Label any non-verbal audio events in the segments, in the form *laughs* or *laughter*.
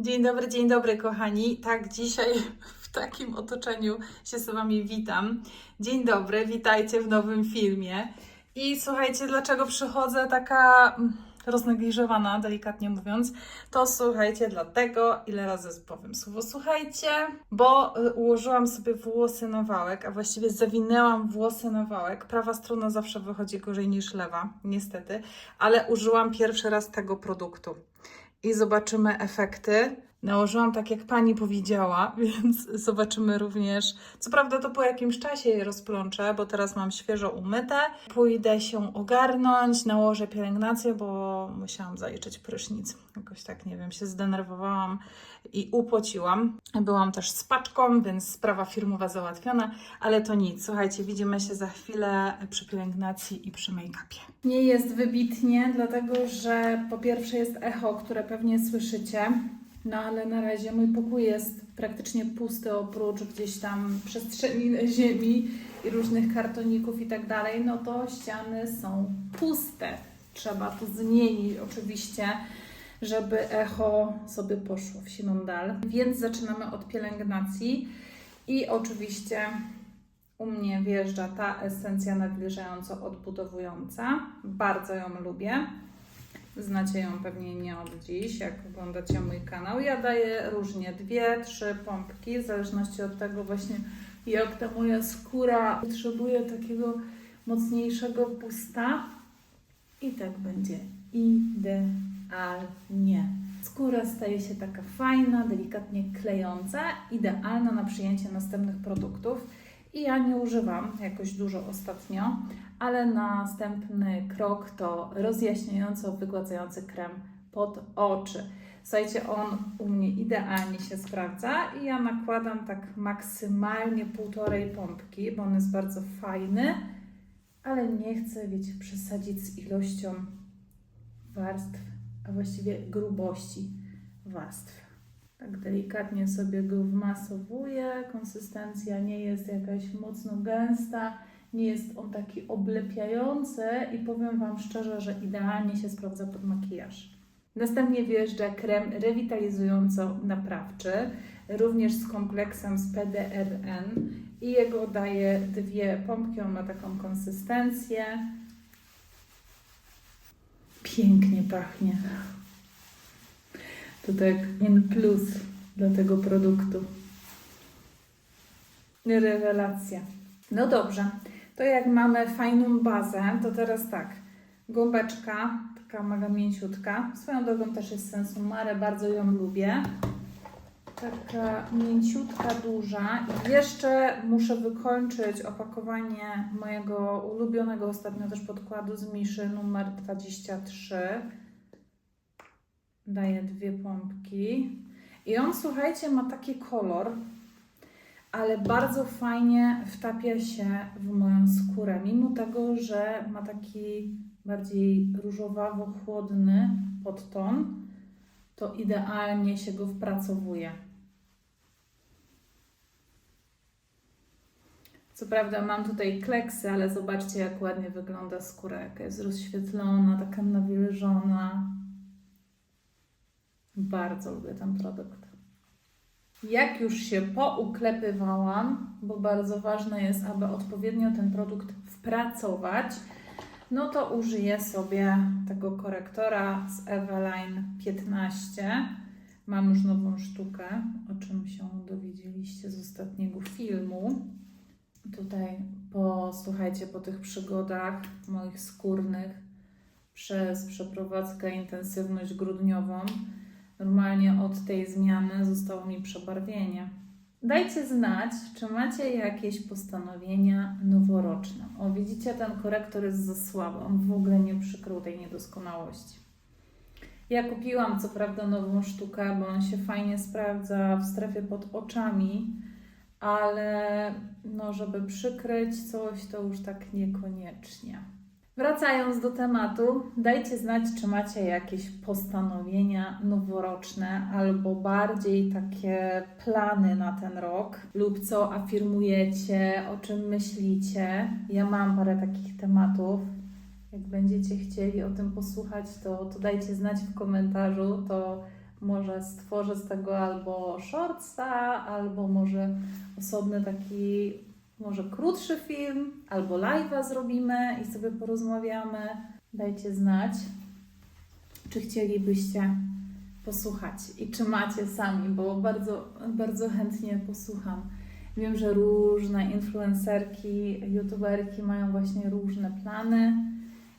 Dzień dobry, dzień dobry, kochani. Tak, dzisiaj w takim otoczeniu się z Wami witam. Dzień dobry, witajcie w nowym filmie. I słuchajcie, dlaczego przychodzę taka mm, roznegliżowana, delikatnie mówiąc, to słuchajcie, dlatego, ile razy powiem słowo słuchajcie, bo y, ułożyłam sobie włosy na wałek, a właściwie zawinęłam włosy na wałek. Prawa strona zawsze wychodzi gorzej niż lewa, niestety, ale użyłam pierwszy raz tego produktu i zobaczymy efekty. Nałożyłam tak, jak pani powiedziała, *laughs* więc zobaczymy również. Co prawda, to po jakimś czasie je rozplączę, bo teraz mam świeżo umyte. Pójdę się ogarnąć, nałożę pielęgnację, bo musiałam zaliczyć prysznic. Jakoś tak, nie wiem, się zdenerwowałam i upociłam. Byłam też z paczką, więc sprawa firmowa załatwiona, ale to nic. Słuchajcie, widzimy się za chwilę przy pielęgnacji i przy make-upie. Nie jest wybitnie, dlatego że po pierwsze jest echo, które pewnie słyszycie. No ale na razie mój pokój jest praktycznie pusty, oprócz gdzieś tam przestrzeni ziemi i różnych kartoników i tak dalej, no to ściany są puste. Trzeba to zmienić oczywiście, żeby echo sobie poszło w siną dal. Więc zaczynamy od pielęgnacji i oczywiście u mnie wjeżdża ta esencja nawilżająco odbudowująca. Bardzo ją lubię. Znacie ją pewnie nie od dziś, jak oglądacie mój kanał. Ja daję różnie, dwie, trzy pompki, w zależności od tego właśnie, jak ta moja skóra potrzebuje takiego mocniejszego pusta. I tak będzie idealnie. Skóra staje się taka fajna, delikatnie klejąca, idealna na przyjęcie następnych produktów. I ja nie używam jakoś dużo ostatnio, ale następny krok to rozjaśniająco wygładzający krem pod oczy. Słuchajcie, on u mnie idealnie się sprawdza i ja nakładam tak maksymalnie półtorej pompki, bo on jest bardzo fajny, ale nie chcę, wiecie, przesadzić z ilością warstw, a właściwie grubości warstw. Tak delikatnie sobie go wmasowuję. Konsystencja nie jest jakaś mocno gęsta, nie jest on taki oblepiający i powiem Wam szczerze, że idealnie się sprawdza pod makijaż. Następnie wjeżdża krem rewitalizująco-naprawczy, również z kompleksem z PDRN i jego daje dwie pompki, on ma taką konsystencję. Pięknie pachnie. To tak in plus dla tego produktu. Rewelacja. No dobrze, to jak mamy fajną bazę, to teraz tak. Gąbeczka, taka mega mięciutka. Swoją drogą też jest sensu mare, bardzo ją lubię. Taka mięciutka, duża. I jeszcze muszę wykończyć opakowanie mojego ulubionego ostatnio też podkładu z Miszy numer 23 daję dwie pompki. I on, słuchajcie, ma taki kolor, ale bardzo fajnie wtapia się w moją skórę, mimo tego, że ma taki bardziej różowawo-chłodny podton, to idealnie się go wpracowuje. Co prawda mam tutaj kleksy, ale zobaczcie jak ładnie wygląda skóra, jaka jest rozświetlona, taka nawilżona. Bardzo lubię ten produkt. Jak już się pouklepywałam, bo bardzo ważne jest, aby odpowiednio ten produkt wpracować, no to użyję sobie tego korektora z Eveline 15. Mam już nową sztukę, o czym się dowiedzieliście z ostatniego filmu. Tutaj posłuchajcie po tych przygodach moich skórnych przez przeprowadzkę intensywność grudniową. Normalnie od tej zmiany zostało mi przebarwienie. Dajcie znać, czy macie jakieś postanowienia noworoczne. O, widzicie, ten korektor jest za słaby. On w ogóle nie przykrył tej niedoskonałości. Ja kupiłam co prawda nową sztukę, bo on się fajnie sprawdza w strefie pod oczami, ale no, żeby przykryć coś, to już tak niekoniecznie. Wracając do tematu, dajcie znać, czy macie jakieś postanowienia noworoczne albo bardziej takie plany na ten rok, lub co afirmujecie, o czym myślicie. Ja mam parę takich tematów. Jak będziecie chcieli o tym posłuchać, to, to dajcie znać w komentarzu, to może stworzę z tego albo shortsa, albo może osobny taki, może krótszy film, albo live'a zrobimy i sobie porozmawiamy. Dajcie znać, czy chcielibyście posłuchać i czy macie sami, bo bardzo, bardzo chętnie posłucham. Wiem, że różne influencerki, youtuberki mają właśnie różne plany.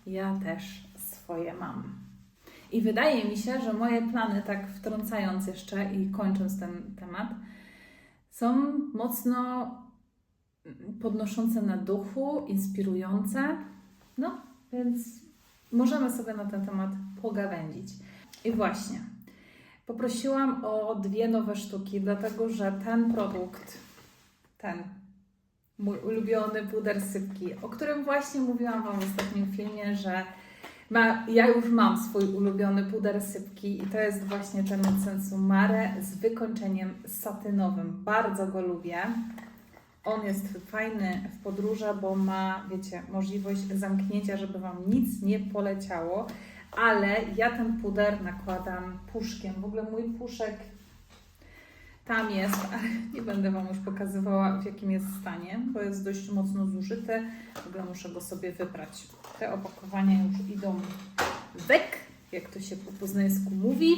Ja też swoje mam. I wydaje mi się, że moje plany, tak wtrącając jeszcze i kończąc ten temat, są mocno podnoszące na duchu, inspirujące. No, więc możemy sobie na ten temat pogawędzić. I właśnie, poprosiłam o dwie nowe sztuki, dlatego że ten produkt, ten mój ulubiony puder sypki, o którym właśnie mówiłam Wam w ostatnim filmie, że ma, ja już mam swój ulubiony puder sypki i to jest właśnie ten Sensu Mare z wykończeniem satynowym. Bardzo go lubię. On jest fajny w podróże, bo ma, wiecie, możliwość zamknięcia, żeby Wam nic nie poleciało, ale ja ten puder nakładam puszkiem. W ogóle mój puszek tam jest, ale *laughs* nie będę Wam już pokazywała w jakim jest stanie, bo jest dość mocno zużyty. W ogóle muszę go sobie wyprać. Te opakowania już idą wek, jak to się po poznańsku mówi.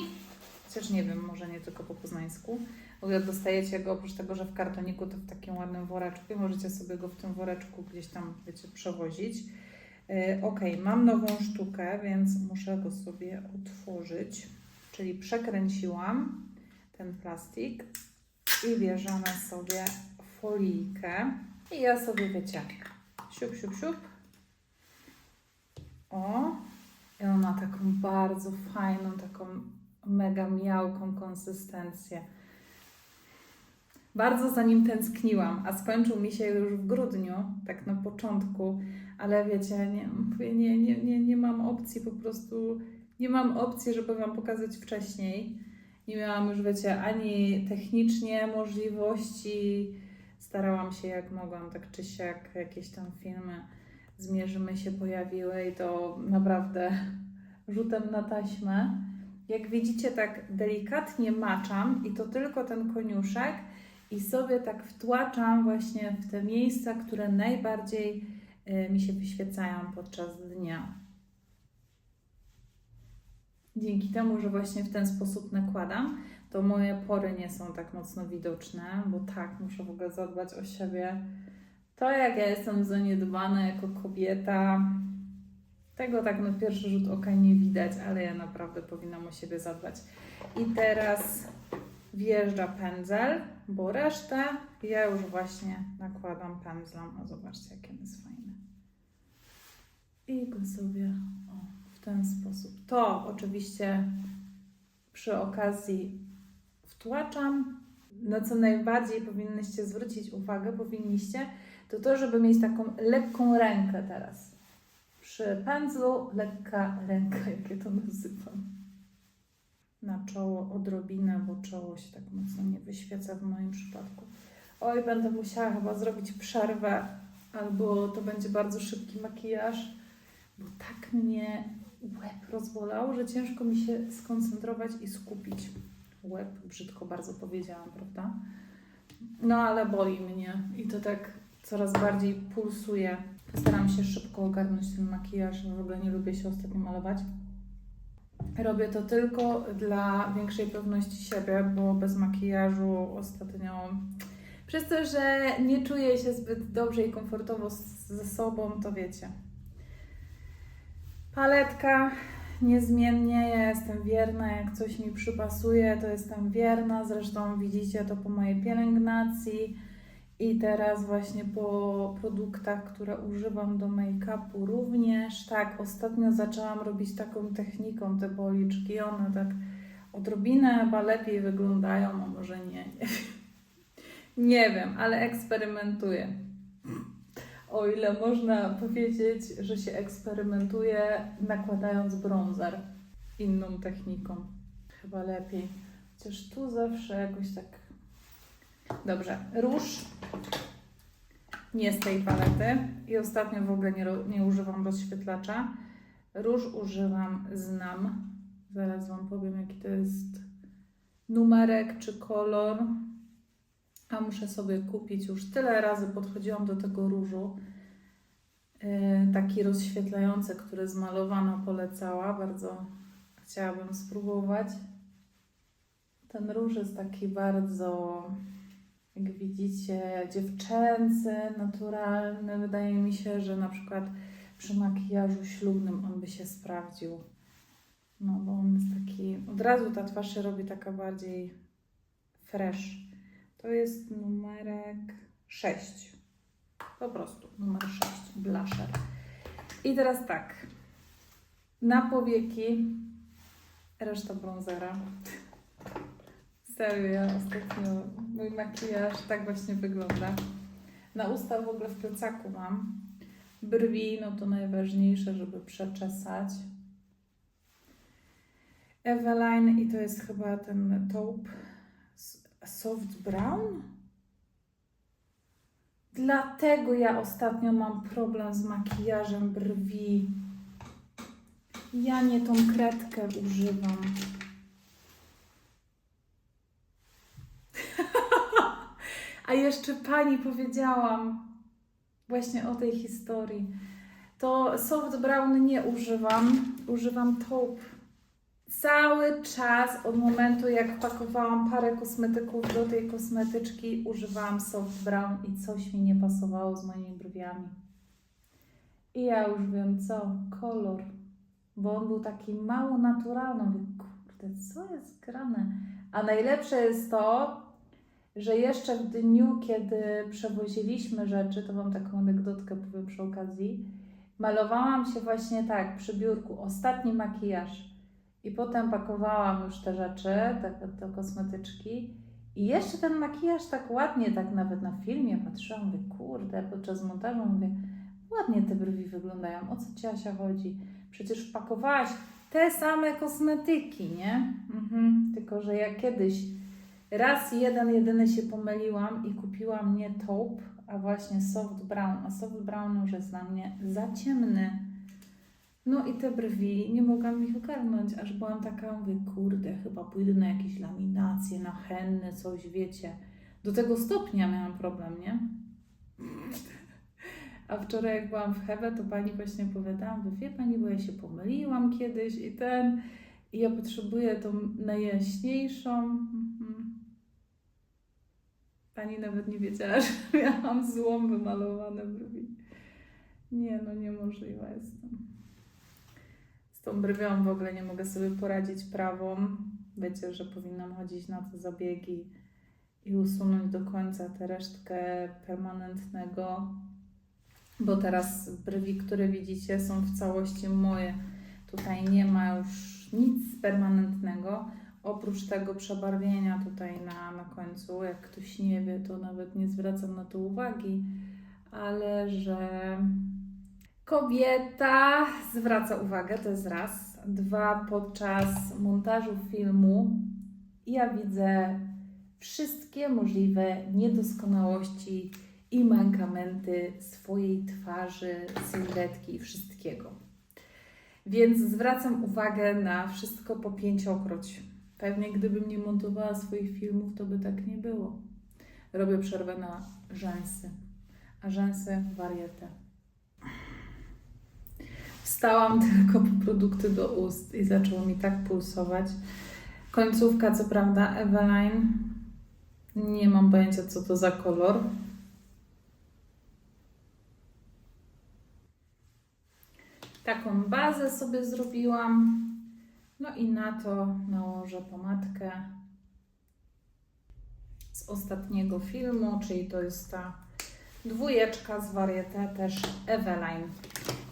Chociaż nie wiem, może nie tylko po poznańsku. Ogóle dostajecie go oprócz tego, że w kartoniku to w takim ładnym woreczku i możecie sobie go w tym woreczku gdzieś tam, wiecie, przewozić. Yy, ok, mam nową sztukę, więc muszę go sobie otworzyć. Czyli przekręciłam ten plastik i bierzemy sobie folijkę i ja sobie, wiecie, siup, siup, siup. O, i on ma taką bardzo fajną, taką mega miałką konsystencję. Bardzo za nim tęskniłam, a skończył mi się już w grudniu, tak na początku, ale wiecie, nie, nie, nie, nie, nie mam opcji po prostu, nie mam opcji, żeby Wam pokazać wcześniej. Nie miałam już, wiecie, ani technicznie możliwości. Starałam się jak mogłam, tak czy siak, jakieś tam filmy zmierzymy się pojawiły i to naprawdę rzutem na taśmę. Jak widzicie, tak delikatnie maczam i to tylko ten koniuszek i sobie tak wtłaczam właśnie w te miejsca, które najbardziej y, mi się wyświecają podczas dnia. Dzięki temu, że właśnie w ten sposób nakładam, to moje pory nie są tak mocno widoczne, bo tak, muszę w ogóle zadbać o siebie. To, jak ja jestem zaniedbana jako kobieta, tego tak na pierwszy rzut oka nie widać, ale ja naprawdę powinnam o siebie zadbać. I teraz wjeżdża pędzel, bo resztę ja już właśnie nakładam pędzlem. O, zobaczcie, jaki on jest fajny. I go sobie o, w ten sposób. To oczywiście przy okazji wtłaczam. Na co najbardziej powinnyście zwrócić uwagę, powinniście, to to, żeby mieć taką lekką rękę teraz. Przy pędzlu lekka ręka, *laughs* jak ja to nazywam. Na czoło odrobinę, bo czoło się tak mocno nie wyświeca w moim przypadku. Oj, będę musiała chyba zrobić przerwę, albo to będzie bardzo szybki makijaż, bo tak mnie łeb rozbolał, że ciężko mi się skoncentrować i skupić. Łeb, brzydko bardzo powiedziałam, prawda? No ale boli mnie i to tak coraz bardziej pulsuje. Staram się szybko ogarnąć ten makijaż, w ogóle nie lubię się ostatnio malować. Robię to tylko dla większej pewności siebie, bo bez makijażu ostatnio, przez to, że nie czuję się zbyt dobrze i komfortowo ze sobą, to wiecie. Paletka niezmiennie, jestem wierna, jak coś mi przypasuje, to jestem wierna. Zresztą widzicie to po mojej pielęgnacji i teraz właśnie po produktach, które używam do make-upu również. Tak, ostatnio zaczęłam robić taką techniką te policzki, one tak odrobinę chyba lepiej wyglądają, a może nie, nie wiem. Nie wiem, ale eksperymentuję. O ile można powiedzieć, że się eksperymentuje nakładając bronzer inną techniką. Chyba lepiej. Chociaż tu zawsze jakoś tak. Dobrze, róż nie z tej palety i ostatnio w ogóle nie, nie używam rozświetlacza. Róż używam z NAM. Zaraz Wam powiem, jaki to jest numerek czy kolor. A muszę sobie kupić już tyle razy podchodziłam do tego różu. Yy, taki rozświetlający, który zmalowana polecała. Bardzo chciałabym spróbować. Ten róż jest taki bardzo, jak widzicie, dziewczęcy, naturalny. Wydaje mi się, że na przykład przy makijażu ślubnym on by się sprawdził. No bo on jest taki, od razu ta twarz się robi taka bardziej fresh. To jest numerek 6. Po prostu numer 6, blusher. I teraz tak. Na powieki reszta bronzera. Serio, ja ostatnio mój makijaż tak właśnie wygląda. Na usta w ogóle w plecaku mam. Brwi, no to najważniejsze, żeby przeczesać. Eveline i to jest chyba ten taupe soft brown. Dlatego ja ostatnio mam problem z makijażem brwi. Ja nie tą kredkę używam. A jeszcze pani powiedziałam właśnie o tej historii. To soft brown nie używam, używam taupe. Cały czas od momentu jak pakowałam parę kosmetyków do tej kosmetyczki używałam soft brown i coś mi nie pasowało z moimi brwiami. I ja już wiem co, kolor, bo on był taki mało naturalny. Kurde, co jest grane? A najlepsze jest to, że jeszcze w dniu, kiedy przewoziliśmy rzeczy, to Wam taką anegdotkę powiem przy okazji, malowałam się właśnie tak przy biurku, ostatni makijaż i potem pakowałam już te rzeczy, te, te kosmetyczki i jeszcze ten makijaż tak ładnie, tak nawet na filmie patrzyłam, mówię, kurde, podczas montażu mówię, ładnie te brwi wyglądają, o co Ci Asia chodzi? Przecież pakowałaś te same kosmetyki, nie? Mhm. Tylko, że ja kiedyś raz jeden, jedyny się pomyliłam i kupiłam nie taupe, a właśnie soft brown, a soft brown już jest dla mnie za ciemny. No i te brwi, nie mogłam ich ogarnąć, aż byłam taka, mówię, kurde, chyba pójdę na jakieś laminacje, na henny, coś, wiecie. Do tego stopnia miałam problem, nie? A wczoraj jak byłam w Hebe, to pani właśnie powiedziała, mówię, wie pani, bo ja się pomyliłam kiedyś i ten, i ja potrzebuję tą najjaśniejszą. Pani nawet nie wiedziała, *laughs* że miałam złą wymalowane brwi. Nie, no niemożliwa jestem. Z tą brwią w ogóle nie mogę sobie poradzić prawą. Wiecie, że powinnam chodzić na te zabiegi i usunąć do końca tę resztkę permanentnego, bo teraz brwi, które widzicie, są w całości moje. Tutaj nie ma już nic permanentnego, oprócz tego przebarwienia tutaj na, na końcu. Jak ktoś nie wie, to nawet nie zwracam na to uwagi, ale że kobieta zwraca uwagę, to jest raz. Dwa, podczas montażu filmu ja widzę wszystkie możliwe niedoskonałości i mankamenty swojej twarzy, sylwetki i wszystkiego. Więc zwracam uwagę na wszystko po pięciokroć. Pewnie gdybym nie montowała swoich filmów, to by tak nie było. Robię przerwę na rzęsy, a rzęsy warietę. Wstałam *laughs* tylko po produkty do ust i zaczęło mi tak pulsować. Końcówka, co prawda, Eveline. Nie mam pojęcia, co to za kolor. Taką bazę sobie zrobiłam. No i na to nałożę pomadkę z ostatniego filmu, czyli to jest ta dwójeczka z Varieté, też Eveline.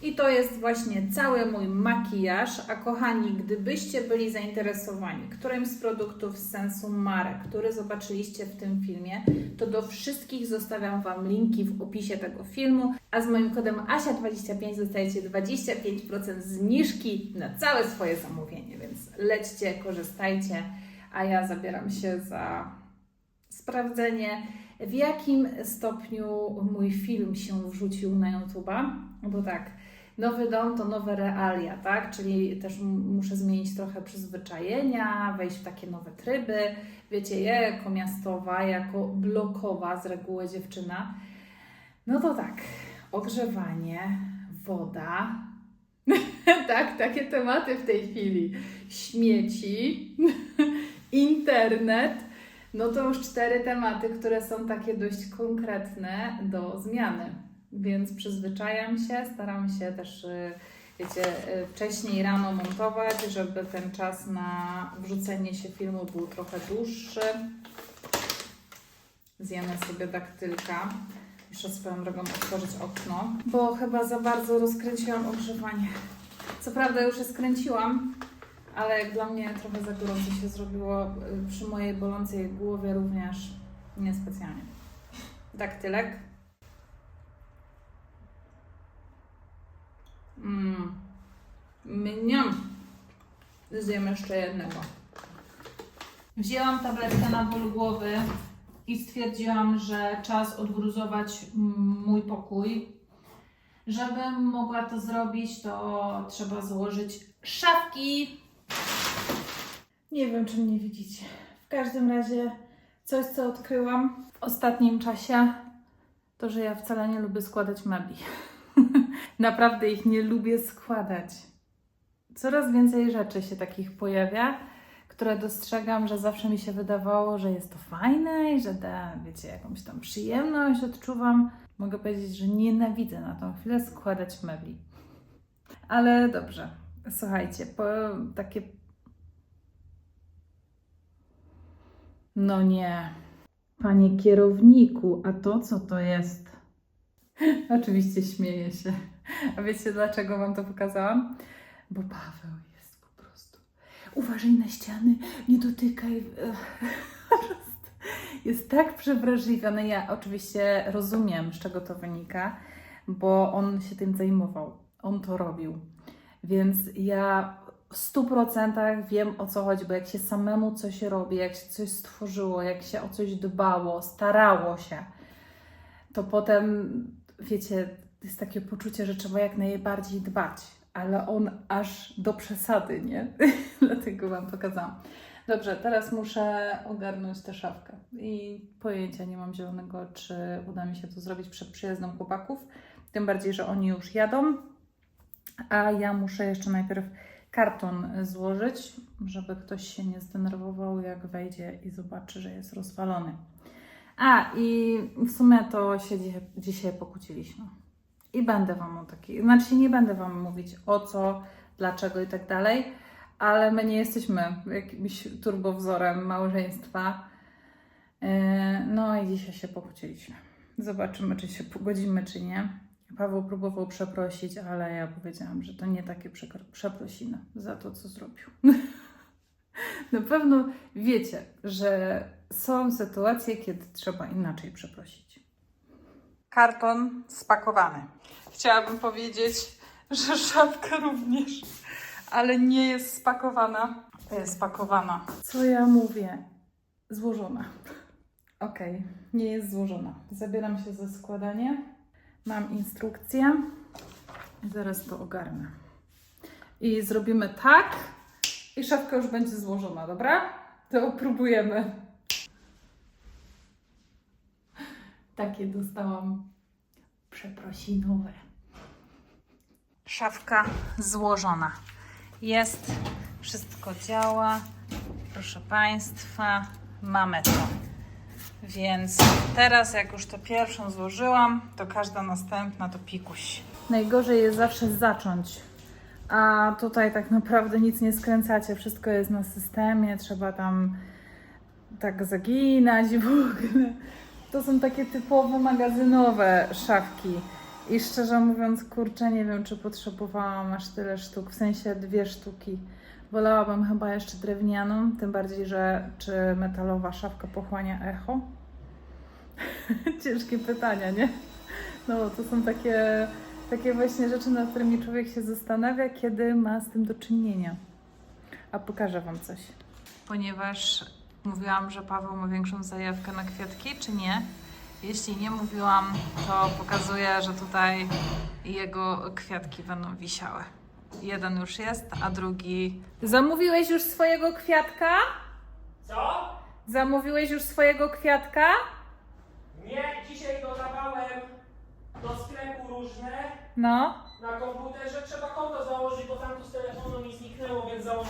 I to jest właśnie cały mój makijaż. A kochani, gdybyście byli zainteresowani którymś z produktów z sensu Mare, który zobaczyliście w tym filmie, to do wszystkich zostawiam Wam linki w opisie tego filmu. A z moim kodem ASIA25 dostajecie 25% zniżki na całe swoje zamówienie, więc lećcie, korzystajcie, a ja zabieram się za sprawdzenie, w jakim stopniu mój film się wrzucił na YouTube'a. Bo tak, Nowy dom to nowe realia, tak? Czyli też muszę zmienić trochę przyzwyczajenia, wejść w takie nowe tryby. Wiecie, ja jako miastowa, jako blokowa z reguły dziewczyna, no to tak, ogrzewanie, woda, *laughs* tak, takie tematy w tej chwili. Śmieci, *laughs* internet. No to już cztery tematy, które są takie dość konkretne do zmiany. Więc przyzwyczajam się, staram się też, y, wiecie, y, wcześniej rano montować, żeby ten czas na wrzucenie się filmu był trochę dłuższy. Zjemy sobie daktylka. Muszę swoją drogą otworzyć okno, bo chyba za bardzo rozkręciłam ogrzewanie. Co prawda już je skręciłam, ale jak dla mnie trochę za gorąco się zrobiło y, przy mojej bolącej głowie również niespecjalnie. Daktylek. Zjem jeszcze jednego. Wzięłam tabletkę na ból głowy i stwierdziłam, że czas odgruzować mój pokój. Żebym mogła to zrobić, to trzeba założyć szafki. Nie wiem, czy mnie widzicie. W każdym razie coś, co odkryłam w ostatnim czasie, to, że ja wcale nie lubię składać mebli. *laughs* Naprawdę ich nie lubię składać. Coraz więcej rzeczy się takich pojawia, które dostrzegam, że zawsze mi się wydawało, że jest to fajne i że da, wiecie, jakąś tam przyjemność odczuwam. Mogę powiedzieć, że nienawidzę na tą chwilę składać mebli. Ale dobrze, słuchajcie, po takie. No nie. Panie kierowniku, a to co to jest? Oczywiście śmieję się. A wiecie dlaczego Wam to pokazałam? Bo Paweł jest po prostu. Uważaj na ściany, nie dotykaj. Prostu *laughs* Jest tak przewrażliwiony. Ja oczywiście rozumiem, z czego to wynika, bo on się tym zajmował. On to robił. Więc ja w 100% wiem o co chodzi, bo jak się samemu coś robi, jak się coś stworzyło, jak się o coś dbało, starało się, to potem, wiecie, jest takie poczucie, że trzeba jak najbardziej dbać, ale on aż do przesady, nie? *laughs* Dlatego Wam pokazałam. Dobrze, teraz muszę ogarnąć tę szafkę i pojęcia nie mam zielonego, czy uda mi się to zrobić przed przyjazdem chłopaków. Tym bardziej, że oni już jadą, a ja muszę jeszcze najpierw karton złożyć, żeby ktoś się nie zdenerwował, jak wejdzie i zobaczy, że jest rozwalony. A i w sumie to się dzisiaj, pokłóciliśmy. I będę Wam o takiej, znaczy nie będę Wam mówić o co, dlaczego i tak dalej, ale my nie jesteśmy jakimś turbowzorem małżeństwa. Yy, No i dzisiaj się pokłóciliśmy. Zobaczymy, czy się pogodzimy, czy nie. Paweł próbował przeprosić, ale ja powiedziałam, że to nie takie przeprosiny za to, co zrobił. *laughs* Na pewno wiecie, że są sytuacje, kiedy trzeba inaczej przeprosić. Karton spakowany. Chciałabym powiedzieć, że szafka również, ale nie jest spakowana. Jest spakowana. Co ja mówię? Złożona. Okej, nie jest złożona. Zabieram się za składanie. Mam instrukcję. Zaraz to ogarnę. I zrobimy tak, i szafka już będzie złożona, dobra? To próbujemy. Takie dostałam przeprosinowe. Szafka złożona. Jest, wszystko działa. Proszę Państwa, mamy to. Więc teraz, jak już to pierwszą złożyłam, to każda następna to pikuś. Najgorzej jest zawsze zacząć. A tutaj tak naprawdę nic nie skręcacie, wszystko jest na systemie, trzeba tam tak zaginać w ogóle. To są takie typowo magazynowe szafki. I szczerze mówiąc, kurczę, nie wiem, czy potrzebowałam aż tyle sztuk, w sensie dwie sztuki. Wolałabym chyba jeszcze drewnianą, tym bardziej, że czy metalowa szafka pochłania echo? *laughs* Ciężkie pytania, nie? No, to są takie, takie właśnie rzeczy, nad którymi człowiek się zastanawia, kiedy ma z tym do czynienia. A pokażę Wam coś. Ponieważ mówiłam, że Paweł ma większą zajawkę na kwiatki, czy nie? jeśli nie mówiłam, to pokazuję, że tutaj jego kwiatki będą wisiały. Jeden już jest, a drugi. Zamówiłeś już swojego kwiatka? Co? Zamówiłeś już swojego kwiatka? Nie, dzisiaj dodawałem do sklepu różne. No. Na komputerze trzeba konto założyć, bo tam tu z telefonu mi zniknęło, więc założę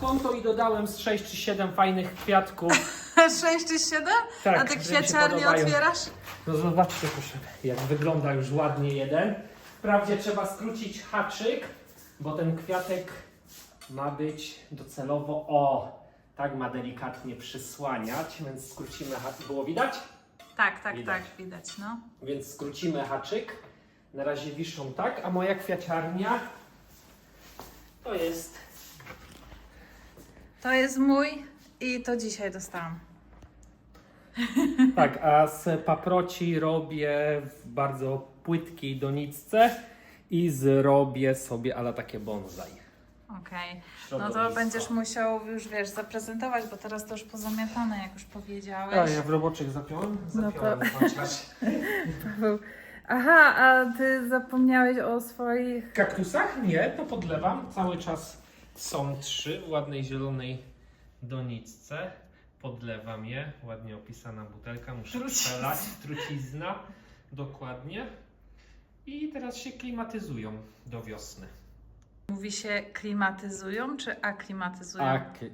konto i dodałem z 6 czy 7 fajnych kwiatków. *laughs* 6 czy 7? Tak, a ty że mi się kwiaciarnię podobają. otwierasz? No zobaczcie proszę, jak wygląda już ładnie jeden. Wprawdzie trzeba skrócić haczyk, bo ten kwiatek ma być docelowo, o, tak ma delikatnie przysłaniać, więc skrócimy haczyk. Było widać? Tak, tak, Widać. tak, widać, no. Więc skrócimy haczyk. Na razie wiszą tak, a moja kwiaciarnia to jest To jest mój i to dzisiaj dostałam. tak, a z paproci robię w bardzo płytkiej doniczce i zrobię sobie ale takie bonsai. Okej. No to Środowisko. będziesz musiał już, wiesz, zaprezentować, bo teraz to już pozamiatane, jak już powiedziałeś. A ja w roboczych zapiąłem? No Zapiąłem chociaż. Aha, a ty zapomniałeś o swoich... Kaktusach? Nie, to podlewam. Cały czas są trzy w ładnej zielonej doniczce. Podlewam je. Ładnie opisana butelka. Muszę Trucizna. przelać. Trucizna. Dokładnie. I teraz się klimatyzują do wiosny. Mówi się klimatyzują czy aklimatyzują? Ak-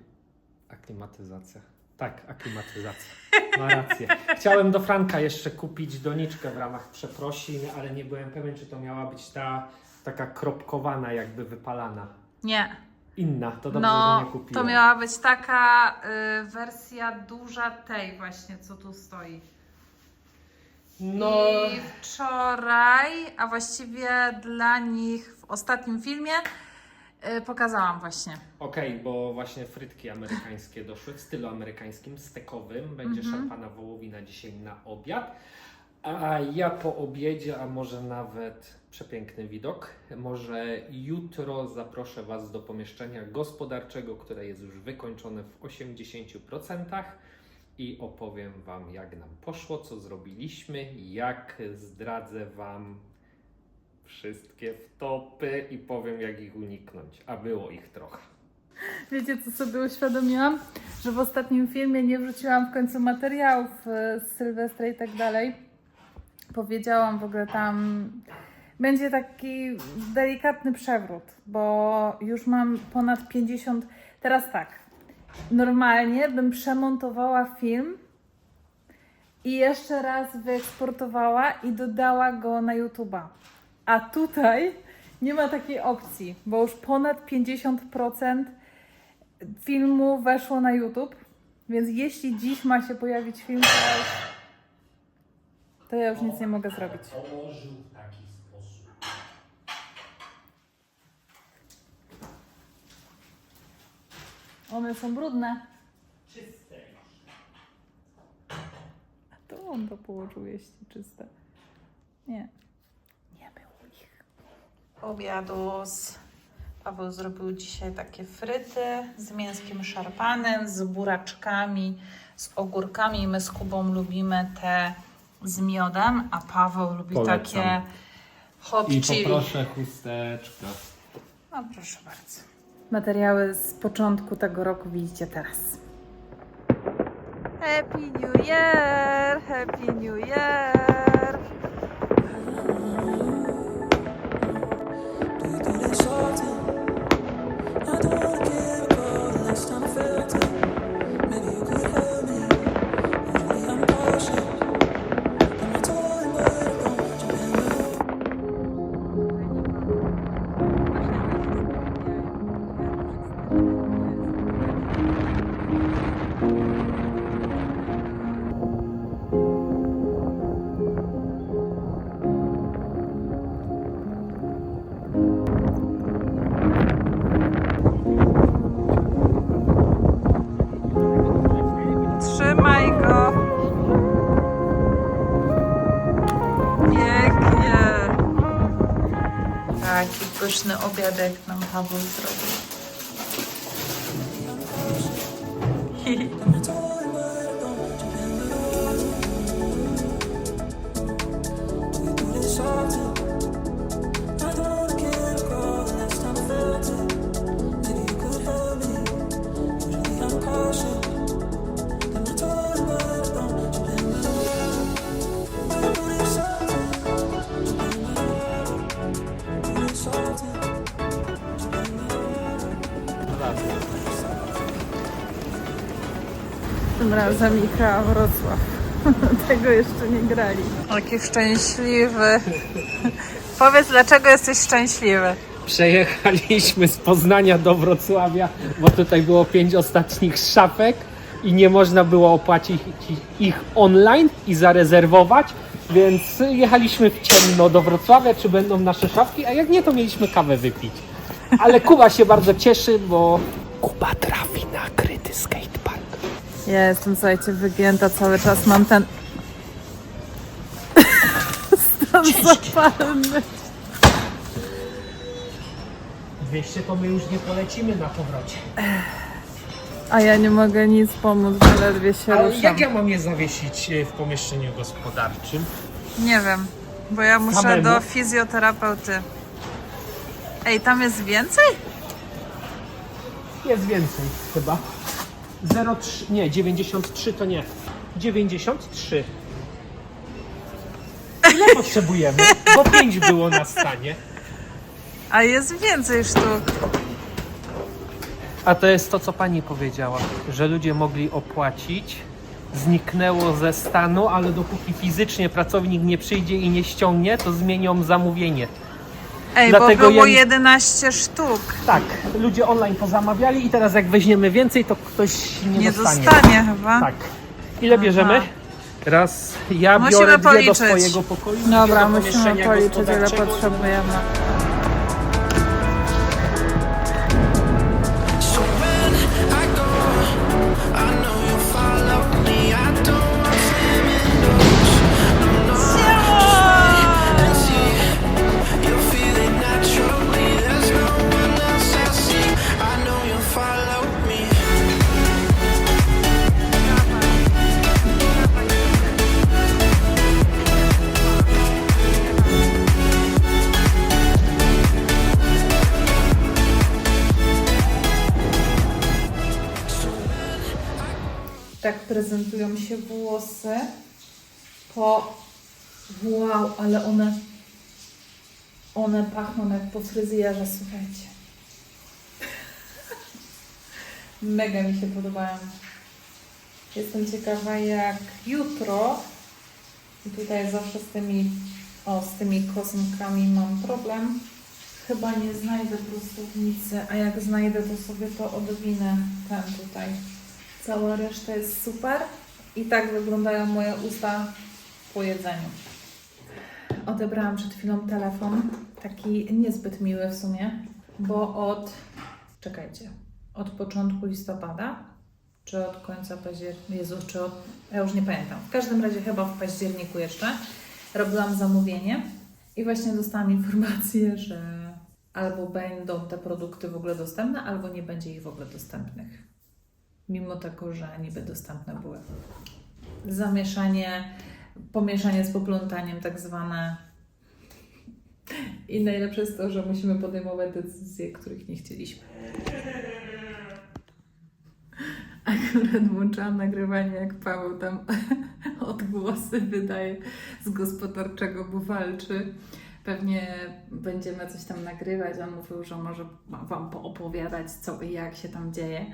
aklimatyzacja. Tak, aklimatyzacja. Ma rację. Chciałem do Franka jeszcze kupić doniczkę w ramach przeprosin, ale nie byłem pewien, czy to miała być ta taka kropkowana, jakby wypalana. Nie. Inna, to dobrze, że No, nie to kupiłem. miała być taka y, wersja duża tej właśnie, co tu stoi. No, I wczoraj, a właściwie dla nich w ostatnim filmie y, pokazałam właśnie. okej, bo właśnie frytki amerykańskie doszły w stylu amerykańskim, stekowym. Będzie Mhm. szarpana wołowina dzisiaj na obiad. A ja po obiedzie, a może nawet przepiękny widok, może jutro zaproszę Was do pomieszczenia gospodarczego, które jest już wykończone w 80% i opowiem Wam, jak nam poszło, co zrobiliśmy, jak zdradzę Wam wszystkie wtopy i powiem, jak ich uniknąć, a było ich trochę. Wiecie, co sobie uświadomiłam? Że w ostatnim filmie nie wrzuciłam w końcu materiałów e, z Sylwestra i tak dalej. Powiedziałam w ogóle tam. Będzie taki delikatny przewrót, bo już mam ponad 50. Teraz tak. Normalnie bym przemontowała film i jeszcze raz wyeksportowała i dodała go na YouTube'a. A tutaj nie ma takiej opcji, bo już ponad 50% filmu weszło na YouTube, więc jeśli dziś ma się pojawić film, to to ja już nic nie mogę zrobić. One są brudne. Czyste już. A to on to położył, jeśli czyste. Nie. Nie było ich. Obiadus. Paweł zrobił dzisiaj takie fryty z mięskiem szarpanym, z buraczkami, z ogórkami. My z Kubą lubimy te z miodem, a Paweł lubi Polecam. takie hot I chili. poproszę chusteczkę. No proszę bardzo. Materiały z początku tego roku widzicie teraz. Happy New Year! Happy New Year! Pyszny obiadek nam Paweł zrobił. Tym razem Ikea Wrocław. *laughs* Tego jeszcze nie grali. Taki szczęśliwy. Powiedz, dlaczego jesteś szczęśliwy? Przejechaliśmy z Poznania do Wrocławia, bo tutaj było pięć ostatnich szafek i nie można było opłacić ich online i zarezerwować, więc jechaliśmy w ciemno do Wrocławia, czy będą nasze szafki, a jak nie, to mieliśmy kawę wypić. Ale Kuba się bardzo cieszy, bo Kuba trafi na kryty skatepark. Ja jestem, słuchajcie, wygięta cały czas. Mam ten stan zapalny. 200 to my już nie polecimy na powrocie. A ja nie mogę nic pomóc, bo ledwie się Ale ruszam. jak ja mam je zawiesić e, w pomieszczeniu gospodarczym? Nie wiem, bo ja muszę Samemu? do fizjoterapeuty. Ej, tam jest więcej? Jest więcej chyba. 03, nie, 93 to nie. 93. Ile potrzebujemy? Bo 5 było na stanie. A jest więcej sztuk. A to jest to, co pani powiedziała, że ludzie mogli opłacić, zniknęło ze stanu, ale dopóki fizycznie pracownik nie przyjdzie i nie ściągnie, to zmienią zamówienie. Ej, Dlatego bo było ja- 11 sztuk. Tak, ludzie online pozamawiali i teraz jak weźmiemy więcej, to ktoś nie, Nie dostanie. dostanie chyba. Tak. Ile bierzemy? Raz ja Musimy biorę dwie do policzyć. swojego pokoju. dwie Dobra, do musimy pomieszczenia policzyć, ile gospodarczego. potrzebujemy. Się włosy po... Wow, ale one... One pachną jak po fryzjerze, słuchajcie. Mega mi się podobają. Jestem ciekawa jak jutro. I tutaj zawsze z tymi, o, z tymi kosunkami mam problem. Chyba nie znajdę prostownicy, a jak znajdę, to sobie to odwinę ten tutaj. Cała reszta jest super. I tak wyglądają moje usta po jedzeniu. Odebrałam przed chwilą telefon, taki niezbyt miły w sumie, bo od, czekajcie, od początku listopada, czy od końca października, Jezu, czy od, ja już nie pamiętam, w każdym razie chyba w październiku jeszcze, robiłam zamówienie i właśnie dostałam informację, że albo będą te produkty w ogóle dostępne, albo nie będzie ich w ogóle dostępnych. Mimo tego, że niby dostępne były. Zamieszanie, pomieszanie z poplątaniem tak zwane. I najlepsze jest to, że musimy podejmować decyzje, których nie chcieliśmy. Akurat włączyłam nagrywanie, jak Paweł tam *laughs* odgłosy wydaje z gospodarczego, bo walczy. Pewnie będziemy coś tam nagrywać. On mówił, że może Wam poopowiadać, co i jak się tam dzieje.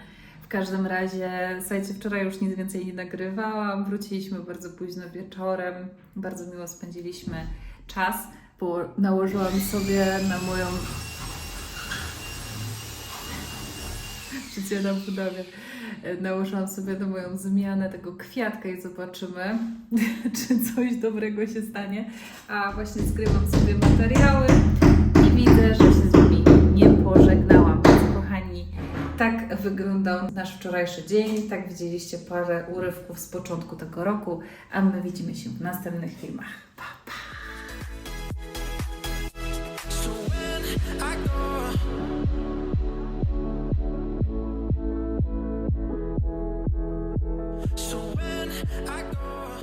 Każdym razie, słuchajcie, wczoraj już nic więcej nie nagrywałam. Wróciliśmy bardzo późno wieczorem. Bardzo miło spędziliśmy czas, bo nałożyłam sobie na moją. Życie na budowie. Nałożyłam sobie na moją zmianę tego kwiatka i zobaczymy, *laughs* czy coś dobrego się stanie. A właśnie zgrywam sobie materiały i widzę, że się z Wami nie pożegnałam tak wyglądał nasz wczorajszy dzień. Tak widzieliście parę urywków z początku tego roku, a my widzimy się w następnych filmach. Pa, pa! I go